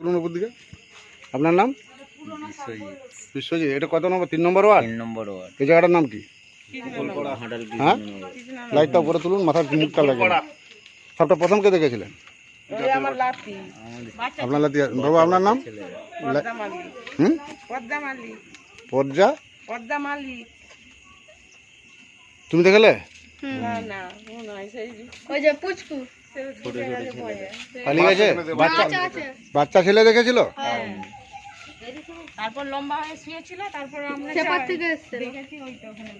তুলুন উপর দিকে আপনার নাম? বিশ্বজিৎ। বিশ্বজিৎ এটা কত নম্বর? তিন নম্বর ওয়ার্ড? তিন নম্বর ওয়ার্ড। এই জায়গাটার নাম কি? হ্যাঁ? লাইটটা উপরে তুলুন মাথার মুখটা লাগে সবটা প্রথম কে দেখেছিলেন? আপনার লাতি বাবু আপনার নাম? হুম? মালি। তুমি দেখলে? না না ও নয় সেই ওই যে পুচকু। ছোট ছোট ছেলেরা পালিয়ে গেছে? বাচ্চা আছে আছে। বাচ্চা ছেলে দেখেছিল? তারপর লম্বা হয়ে শুয়েছিল তারপর আমরা থেকে দেখেছি ওই তো ওখানে।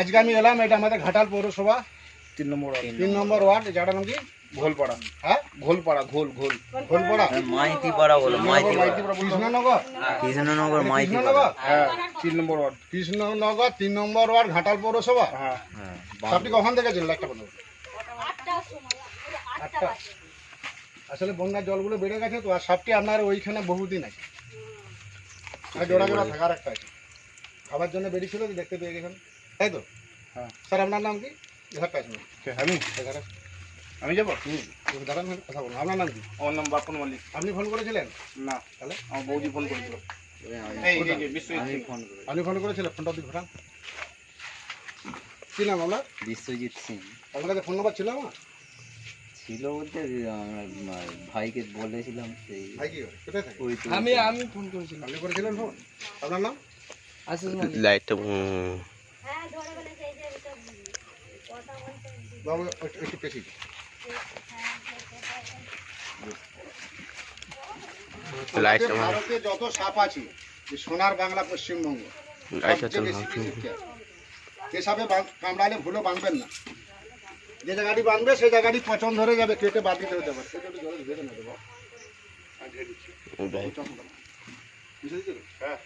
আজকে আমি এলাম এটা আমাদের ঘাটাল পৌরসভা। তিন নম্বর ওয়ার্ড। তিন নম্বর ওয়ার্ড জায়গাটার নাম কি? ঘোলপাড়া। হ্যাঁ? ঘোলপাড়া ঘোল ঘোল। খোলপড়া মাইতি পাড়া বলো মাইতি পাড়া কৃষ্ণনগর? কৃষ্ণনগর মাইতি পাড়া কৃষ্ণনগর হ্যাঁ তিন নম্বর ওয়ার্ড। কৃষ্ণনগর তিন নম্বর ওয়ার্ড ঘাটাল পৌরসভা? হ্যাঁ। হ্যাঁ আপনি কখন দেখেছিলেন একটা বলুন আটটা আসলে বন্যার জলগুলো বেড়ে গেছে তো আর সাপটি আপনার ওইখানে বহুদিন আছে। আর জোড়া জোড়া থাকার একটা আছে। খাবার জন্য বেরিয়েছিল দেখতে পেয়ে গেছেন। তাই তো? হ্যাঁ। স্যার আপনার নাম কি? আসুন আমি? আমি যাব? দাঁড়ান কথা বলুন আপনার নাম কি? আমার নাম বাপন মল্লিক আপনি ফোন করেছিলেন? না তাহলে? আমার বৌদি ফোন করেছিল। আপনি ফোন করেছিলেন? ফোনটা দিন ঘোরান। কি নাম আপনার? বিশ্বজিৎ সিং। আপনার কাছে ফোন নাম্বার ছিল আমার? ছিল বলতে আমরা ভাইকে বলেছিলাম সেই। ভাই কি কোথায় থাকে? আমি আমি ফোন করেছিলাম। আপনি করেছিলেন ফোন? আপনার নাম? আশিস লাইটটা বাবু একটু- পেছি ভারতে যত সাপ আছে যে সোনার বাংলা পশ্চিমবঙ্গ সবচেয়ে বেশি। সাপে বাঁধ- কামড়ালে ভুলো বাঁধবেন না। যে জায়গাটি বাঁধবে সেই জায়গাটি পচন ধরে যাবে কেটে বাদ দিতে হতে পারে সেটা জলে হবে না। হ্যাঁ।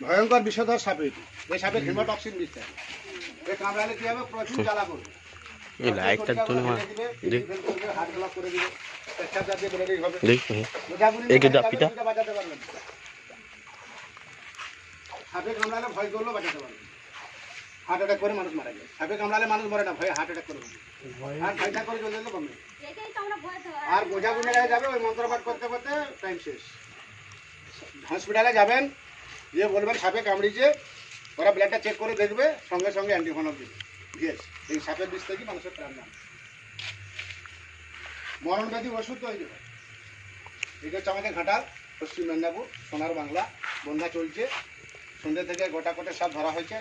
ভয়ঙ্কর বিষধর সাপে এটি। এই সাপের হিমোটক্সিন বিষ থাকে এই লাইটটার জন্য আমার দেখ। যে। সাপে কামড়ালে ভয় করলেও বাঁচাতে হার্ট অ্যাটাক করে মানুষ মারা যায়। সাপে কামড়ালে মানুষ মরে না ভয়ে হার্ট অ্যাটাক করে আর ভয়টা করে চলে গেলে আর গোজা গুনে যাবে ওই মন্ত্রপাঠ করতে করতে টাইম শেষ। হসপিটালে যাবেন গিয়ে বলবেন সাপে কামড়িয়েছে ওরা ব্লাডটা চেক করে দেখবে, সঙ্গে সঙ্গে অ্যান্টিফোনক দিবে ভিএস এই সাপের বিষ থেকে মানুষের প্রাণ নেয় মরণ ব্যাধি ওষুধ তো হয়ে এটা হচ্ছে আমাদের ঘাটাল, পশ্চিম মেদিনীপুর, সোনার বাংলা বন্ধা চলছে। সন্ধ্যে থেকে গোটা কোটে সাপ ধরা হয়েছে।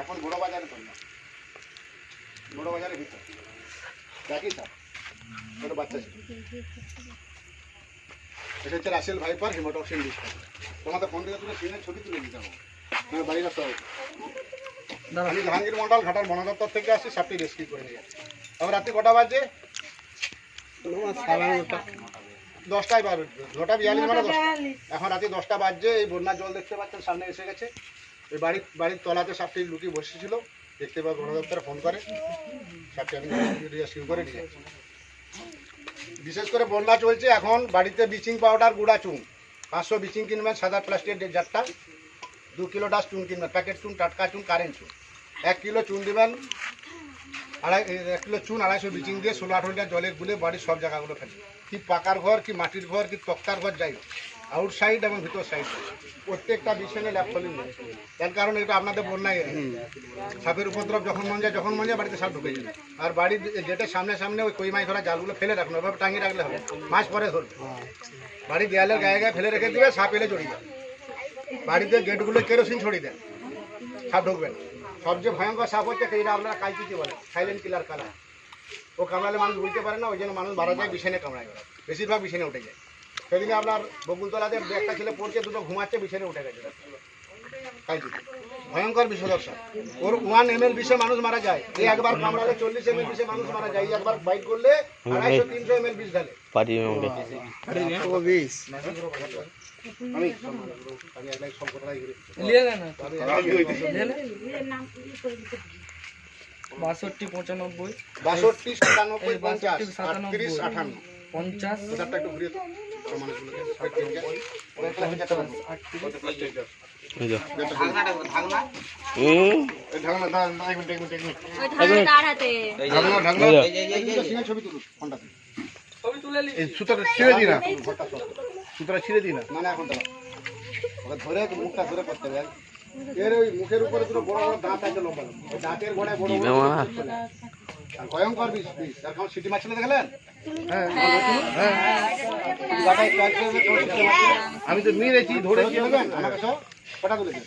এখন বড় বাজারে বন্যা বড় বাজারে ভিতর। দেখি স্যার ছোটো বাচ্চা এটা হচ্ছে রাসেল ভাইপার হিমোটক্সিন বিষ। তোমাদের ফোন থেকে তুলে সিনের ছবি তুলে দিতে হবে। হবে। আমি জাহাঙ্গীর মন্ডল ঘাটাল বন দপ্তর থেকে আসছি সাপটি রেস্কিউ করে নিয়ে তবে রাত্রি কটা বাজে? দশটায় বাজে নটা বিয়াল্লিশ মানে দশটা। এখন রাতে দশটা বাজছে এই বন্যার জল দেখতে পাচ্ছেন সামনে এসে গেছে। এই বাড়ির বাড়ির তলাতে সাপটি লুকিয়ে বসেছিল দেখতে পাবে বন দপ্তরে ফোন করে। সাপটি আমি রেস্কিউ করে নিয়ে যাচ্ছি। বিশেষ করে বন্যা চলছে এখন বাড়িতে ব্লিচিং পাউডার গুঁড়া চুন। পাঁচশো ব্লিচিং কিনবেন সাদা প্লাস্টিকের জারটা দু কিলো ডাস চুন কিনবেন, প্যাকেট চুন, টাটকা চুন, কারেন্ট চুন। এক কিলো চুন দিবেন, আড়াই, এক কিলো চুন আড়াইশো ব্লিচিং দিয়ে, ষোলো, আঠারো লিটার জলে গুলে বাড়ির সব জায়গাগুলো ফেলে। কি পাকার ঘর, কি মাটির ঘর, কি তক্তার ঘর, যাই হোক। আউট সাইড এবং ভিতর সাইড প্রত্যেকটা বিছানে ল্যাপ খোলেন তার কারণ এটা আপনাদের বন্যায়। সাপের উপদ্রব যখন মন যায়, যখন মন যায় বাড়িতে সাপ ঢুকে যায়। আর বাড়ির গেটের সামনে সামনে ওই কই মাছ ধরা জালগুলো ফেলে রাখুন, ওভাবে টাঙিয়ে রাখলে হবে। মাছ পরে ধরবে। বাড়ির দেয়ালের গায়ে গায়ে ফেলে রেখে দিবে, সাপ এলে জড়িয়ে যাবে। বাড়িতে গেটগুলো কেরোসিন ছড়িয়ে দেন। সাপ ঢুকবেন। সবচেয়ে ভয়ঙ্কর সাপ হচ্ছে এটা আপনারা কালকিচি বলে? সাইলেন্ট কিলার কালার ও কামড়ালে মানুষ বুঝতে পারে না ওই জন্য মানুষ মারা যায় বিছানে কামড়ায় ওরা। বেশিরভাগ বিছানে উঠে যায়। সেদিনে আপনার বকুলতলাতে একটা ছেলে পড়ছে দুটো ঘুমাচ্ছে বিছানে উঠে গেছে। কালকিচি ভয়ঙ্কর বিষধর সাপ। ওর ওয়ান এম এল বিষে মানুষ মারা যায়। এই একবার কামড়ালে চল্লিশ এম এল বিষে মানুষ মারা যায়। এই একবার বাইক করলে আড়াইশো তিনশো এম এল বিষ ঢালে। বাষট্টি পঁচানব্বই বাষট্টি সাতানব্বই পঞ্চাশ বাষট্টি, সাতানব্বই। আঠান্ন পঞ্চাশ ওটারটা একটু ঘুরিয়ে তো মানুষগুলোকে সব তিনটে। ওরা একটা হয়ে যেতে পারবে। আটত্রিশ ওটা first aid দাও। এই যে গেটটা খুলে দাও। হুম এই ঢাকনা দাঁড়ান, এক মিনিট এক মিনিট এক মিনিট ওই ধারে তার হাতে ঢাকনা ঢাকনা। এই যে এই দুটো সিঙ্গেল ছবি তুলুন ফোনটাতে ছবি তুলে নি। এই সুতাটা ছিঁড়ে দিই ঘরটা ছিঁড়ে দিই না। না না এখন দাও ওকে ধরে মুখটা ধরে করতে হবে এর ওই মুখের উপরে দুটো বড় বড় দাঁত আছে লম্বা লম্বা। ওই দাঁতের গোড়ায় বড় বড় আর ভয়ঙ্কর বিষ বিষ। আর কেমন সিটি মারছিল দেখলেন হ্যাঁ? আমি তো মেরেছি ধরেছি। কটা তুলেছে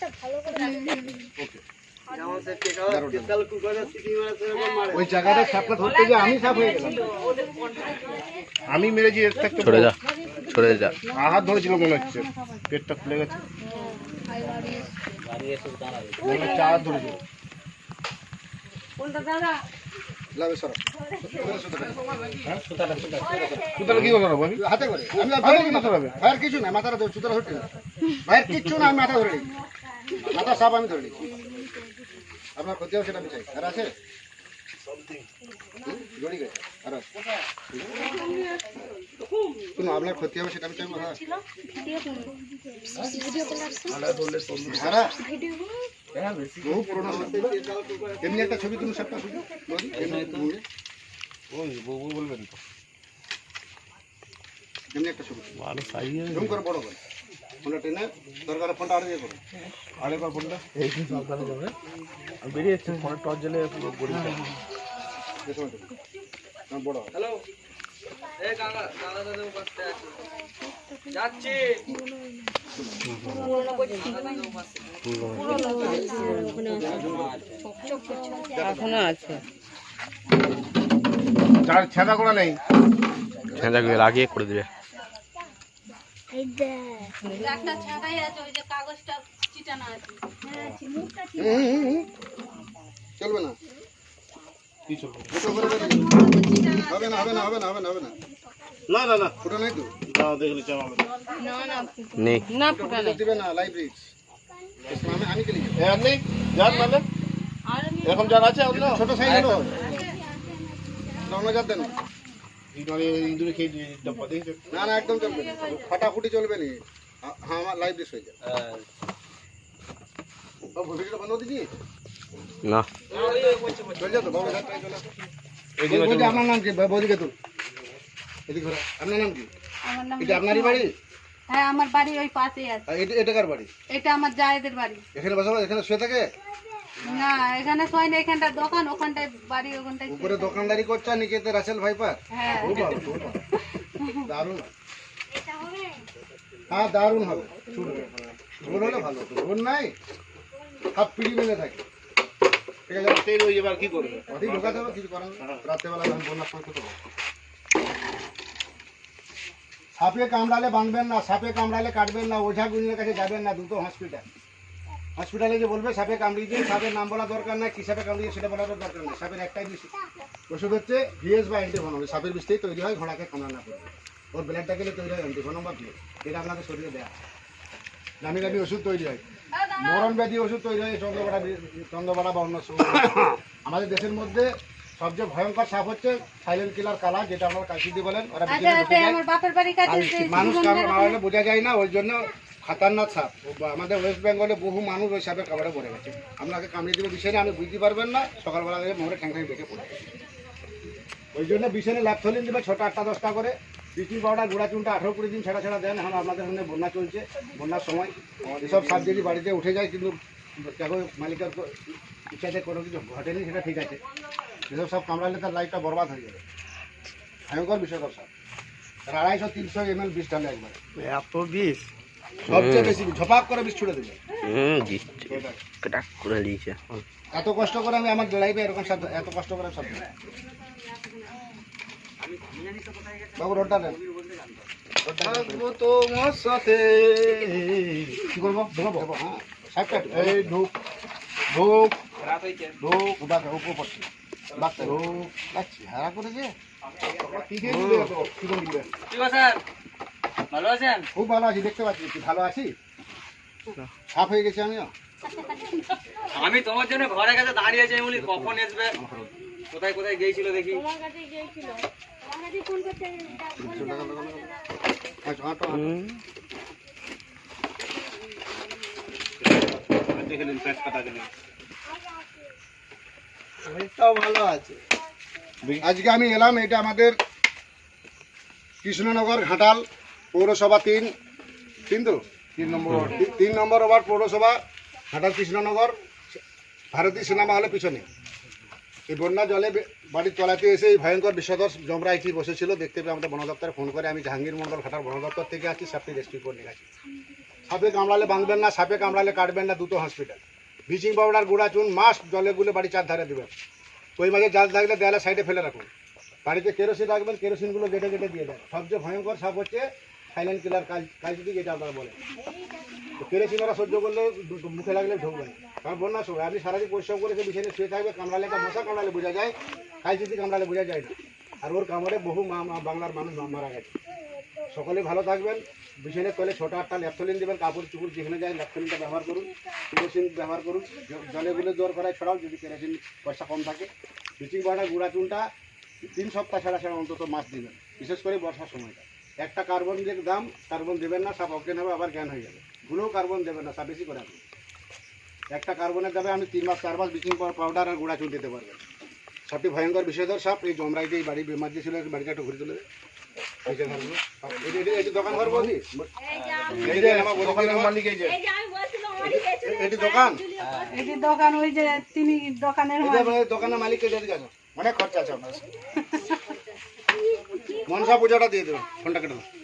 ওই জায়গাটা সাপটা ধরতে গিয়ে আমি সাপ হয়ে গেলাম। আমি মেরেছি এর থেকে সরে যা। হাত ধরেছিল মনে হচ্ছে। পেটটা খুলে গেছে। হাত ধরেছিল? ভাইয়ের কিছু না মাথাটা ধরে সুতরাং হচ্ছে না ভাইয়ের কিচ্ছু না আমি মাথা ধরে মাথা সাপ আমি ধরে আপনার ক্ষতি হবে সেটা আমি চাই। আর আছে? জড়ি গেছে। আর আছে? শুনো আপনার ক্ষতি হবে সেটা আমি চাই মাথা সারা বহু পুরোনো এমনি একটা ছবি তুমি ওই বউ বলবেন তো। এমনি একটা ছবি। ভালো সাইজ জুম করে বড় করে। ফোনটা টেনে দরকার ফোনটা আড়ে দিয়ে করো ফোনটা। দেখো একটু। না, বড় হবে। হ্যালো এ কাকা কাকা দাদা পাশে আছে যাচ্ছি এখনও আছে। চার ছেঁদা করা নেই। ছেঁদাকে লাগিয়ে করে দিবে। চলবে না কি চলবে দুটো করে বেরিয়ে যাবে। হবে না না না হবে না না না নাই তো না ফুটো নেই দিবে মানে এরকম যার আছে অন্য ছোট সাইজ হলো অন্য জাত দেন ইঁদুরে খেয়ে ডাব্বা দেখেছ না না একদম চলবে না ফাটাফুটি চলবে না হ্যাঁ আমার লাইভ রিক্স হয়ে যাবে ও ভিডিওটা বন্ধ দিদি না। আপনার নাম কি? বৌদিকে আপনার নাম কি? এটা আপনারই বাড়ি? হ্যাঁ আমার বাড়ি ওই পাশেই আছে। এটা এটা কার বাড়ি? এটা আমার জায়েদের বাড়ি। এখানে বসা এখানে শুয়ে থাকে? না এখানে শোয় না এখানটা দোকান ওখানটায় বাড়ি ওখানটায় উপরে দোকানদারি করছে নিচেতে রাসেল ভাইপার। হ্যাঁ। দারুণ। হ্যাঁ দারুণ হবে। হলে ভালো নাই? হাত পিড়ি মেলে থাকে। ঠিক আছে সেই রয়ে যাবে আর কি করবে? অধিক ঢোকাতে হবে কিছু করার রাত্রেবেলা যখন বন্যার সময় করতে সাপে কামড়ালে বাঁধবেন না সাপে কামড়ালে কাটবেন না ওঝা গুনির কাছে যাবেন না দুটো হসপিটাল হসপিটালে যে বলবে সাপে কামড়িয়ে দিয়ে সাপের নাম বলা দরকার না কি সাপে কামড়িয়ে সেটা বলার দরকার নেই। সাপের একটাই বিষ ওষুধ হচ্ছে ভিএস বা অ্যান্টিভনম সাপের বিষ থেকেই তৈরি হয় ঘোড়াকে কামড়া না করবে ওর ব্লাডটা গেলে তৈরি হয় অ্যান্টিভনম বা ভিএস। এটা আপনাদের শরীরে দেওয়া হয়। দামি দামি ওষুধ তৈরি হয়। মরণ ব্যাধি ওষুধ তৈরি হয় চন্দ্রবাড়া চন্দ্রবাড়া বা অন্য আমাদের দেশের মধ্যে সবচেয়ে ভয়ঙ্কর সাপ হচ্ছে সাইলেন্ট কিলার কালা যেটা আপনার কাশিদি বলেন ওরা আচ্ছা আচ্ছা। আমার মানুষ কামড় বোঝা যায় না ওই জন্য খাতারনাক সাপ আমাদের ওয়েস্ট বেঙ্গলে বহু মানুষ ওই সাপের কামড়ে পড়ে গেছে। আপনাকে কামড়ে দিবে বিষয় আপনি বুঝতে পারবেন না সকালবেলা থেকে মোহরে ঠ্যাং ঠ্যাং দেখে পড়ে ওই জন্য বিছানে ল্যাপথলিন দেবে ছোটো আটটা দশটা করে। বিচি পাউডার গুঁড়া চুনটা আঠারো কুড়ি দিন ছাড়া ছাড়া দেন এখন আপনাদের সামনে বন্যা চলছে বন্যার সময় এসব যদি বাড়িতে উঠে যায় কিন্তু কেউ মালিকের ইচ্ছাতে কোনো কিছু ঘটেনি সেটা ঠিক আছে। এসব সব কামড়ালে তার লাইফটা বরবাদ হয়ে যাবে। ভয়ঙ্কর বিষয়কর সাপ আর আড়াইশো তিনশো এম এল বিষ ঢালে একবার। এত বিষ? সবচেয়ে বেশি ঝপাক করে বিষ ছুড়ে দেবে এত কষ্ট করে আমি আমার লাইফে এরকম এত কষ্ট করে শব্দ বাবু রোডটা দেন। থাকব তোমার সাথে। কি করব? ঢোকাবো? হ্যাঁ। সাইডটা এই ঢুক। ঢুক। ঢোক। উদাকে উপর পড়ছে লাগছে ঢোক। লাগছে হারা করেছে ভালো আছেন? খুব ভালো আছি দেখতে পাচ্ছি। কি ভালো আছি? সাফ হয়ে গেছে আমিও। আমি তোমার জন্য ঘরে কাছে দাঁড়িয়ে আছি আমি বলি কখন আসবে? কোথায় কোথায় গিয়েছিল দেখি? হাঁটো ভালো আছে। আজকে আমি এলাম এটা আমাদের কৃষ্ণনগর ঘাটাল পৌরসভা তিন। তিন তো? তিন নম্বর তিন নম্বর ওয়ার্ড পৌরসভা ঘাটাল কৃষ্ণনগর ভারতীয় সিনেমা হলের পিছনে। এই বন্যা জলে বাড়ির তলাতে এসে এই ভয়ঙ্কর বিষধর জমরা এটি বসেছিল দেখতে পেয়ে আমাদের বন দপ্তরে ফোন করে। আমি জাহাঙ্গীর মন্ডল ঘাটাল বন দপ্তর থেকে আছি সাপটি রেস্কিউ করে নিয়ে গেছি। সাপে কামড়ালে বাঁধবেন না, সাপে কামড়ালে কাটবেন না, দুটো হসপিটাল। ব্লিচিং পাউডার, গুঁড়া চুন মাস্ক জলে গুলে বাড়ি চার ধারে দেবেন। ওই মাঝে জাল থাকলে দেয়ালে সাইডে ফেলে রাখুন। বাড়িতে কেরোসিন রাখবেন, কেরোসিনগুলো গেটে গেটে দিয়ে দেন। সবচেয়ে ভয়ঙ্কর সাপ হচ্ছে সাইলেন্ট কিলার কাজ কাজ যেটা আপনারা বলেন। তো কেরোসিন ওরা সহ্য করলে মুখে লাগলে ঢুকবে কারণ বন্যার সময় আপনি সারাদিন পরিশ্রম করে সে বিছানে শুয়ে থাকবে, কামড়ালে একটা মশা, কামড়ালে বোঝা যায় কালচিতি কামড়ালে বোঝা যায় না। আর ওর কামড়ে বহু বাংলার মানুষ মারা গেছে। সকলে ভালো থাকবেন, বিছানের তলে ছোট একটা ল্যাপথলিন দেবেন, কাপড় চুপড় যেখানে যায় ল্যাপথলিনটা ব্যবহার করুন, কেরোসিন ব্যবহার করুন জলে গুলে জ্বর করায় ছড়াও, যদি কেরোসিন পয়সা কম থাকে। ব্লিচিং পাউডার, গুঁড়া চুনটা তিন সপ্তাহ ছাড়া ছাড়া অন্তত মাছ দিবেন, বিশেষ করে বর্ষার সময়টা। একটা কার্বন যে দাম, কার্বন দেবেন না, সব অজ্ঞান হবে, আবার জ্ঞান হয়ে যাবে। ভুলেও কার্বন দেবেন না বেশি করে আপনি। একটা কার্বনের দামে আপনি তিন মাস চার মাস ব্লিচিং পাউডার আর গুঁড়া চুন দিতে পারবেন। সাপটি ভয়ঙ্কর বিষয়ধর সাপ এই জমরাইতে এই বাড়ি বেমার ছিল বাড়িটা একটু ঘুরে তুলে দেবে। এই যে ঘরগুলো। এই যে- এই যে- এই যে দোকান ঘর বলছি? দোকানের দোকান মালিক এই এটি দোকান। এটি দোকান ওই যে তিনি দোকানের দিয়ে অনেক খরচা আছে আপনার। মনসা পূজাটা দিয়ে দেবেন ফোনটা কেটে দাও।